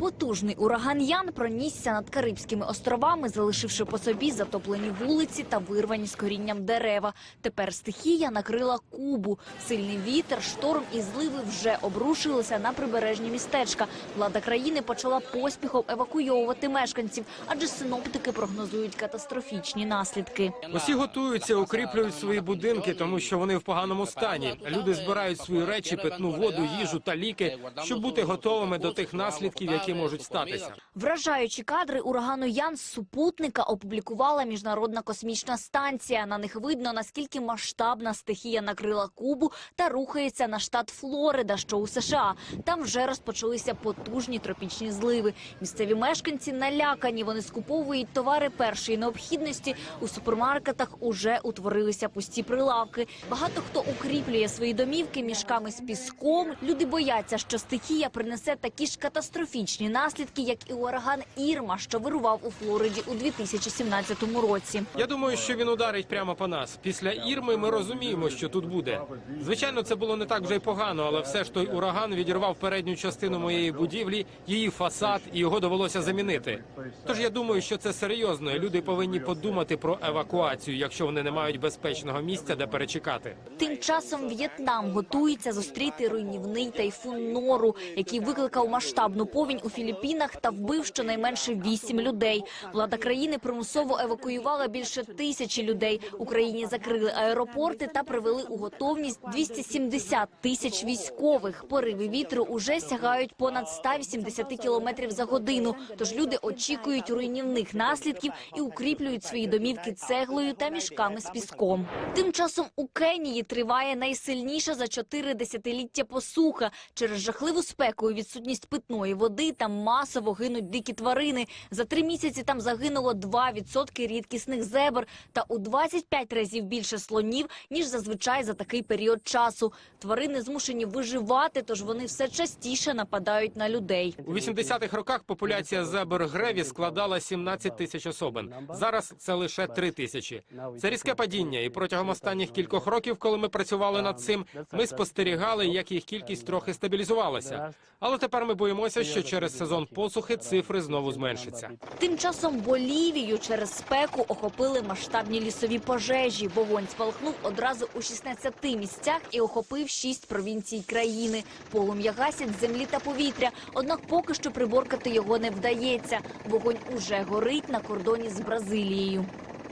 Потужний ураган Ян пронісся над Карибськими островами, залишивши по собі затоплені вулиці та вирвані з корінням дерева. Тепер стихія накрила Кубу. Сильний вітер, шторм і зливи вже обрушилися на прибережні містечка. Влада країни почала поспіхом евакуйовувати мешканців, адже синоптики прогнозують катастрофічні наслідки. Усі готуються, укріплюють свої будинки, тому що вони в поганому стані. Люди збирають свої речі, питну воду, їжу та ліки, щоб бути готовими до тих наслідків, які можуть статися. Вражаючі кадри урагану Ян з супутника опублікувала міжнародна космічна станція. На них видно наскільки масштабна стихія накрила Кубу та рухається на штат Флорида, що у США. Там вже розпочалися потужні тропічні зливи. Місцеві мешканці налякані. Вони скуповують товари першої необхідності. У супермаркетах уже утворилися пусті прилавки. Багато хто укріплює свої домівки мішками з піском. Люди бояться, що стихія принесе такі ж катастрофічні наслідки, як і ураган Ірма, що вирував у Флориді у 2017 році. Я думаю, що він ударить прямо по нас. Після Ірми ми розуміємо, що тут буде. Звичайно, це було не так вже й погано, але все ж той ураган відірвав передню частину моєї будівлі, її фасад, і його довелося замінити. Тож я думаю, що це серйозно. і Люди повинні подумати про евакуацію, якщо вони не мають безпечного місця, де перечекати. Тим часом В'єтнам готується зустріти руйнівний тайфун Нору, який викликав масштабну повінь у Філіппінах та вбив щонайменше вісім людей. Влада країни примусово евакуювала більше тисячі людей. Україні закрили аеропорти та привели у готовність 270 тисяч військових. Пориви вітру уже сягають понад 180 кілометрів за годину. Тож люди очікують руйнівних наслідків і укріплюють свої домівки цеглою та мішками з піском. Тим часом у Кенії триває найсильніша за чотири десятиліття посуха. Через жахливу спеку і відсутність питної води там масово гинуть дикі тварини. За три місяці там загинуло 2% рідкісних зебр та у 25 разів більше слонів, ніж зазвичай за такий період часу. Тварини змушені виживати, тож вони все частіше нападають на людей. У 80-х роках популяція зебр греві складала 17 тисяч особин. Зараз це лише 3 тисячі. Це різке падіння, і протягом останніх кількох років, коли ми працювали над цим, ми спостерігали, як їх кількість трохи стабілізувалася. Але тепер ми боїмося, що через сезон посухи цифри знову зменшаться. Тим часом Болівію через спеку охопили масштабні лісові пожежі. Вогонь спалахнув одразу у 16 місцях і охопив 6 провінцій країни. Полум'я гасять землі та повітря. Однак поки що приборкати його не вдається. Вогонь уже горить на кордоні з Бразилією.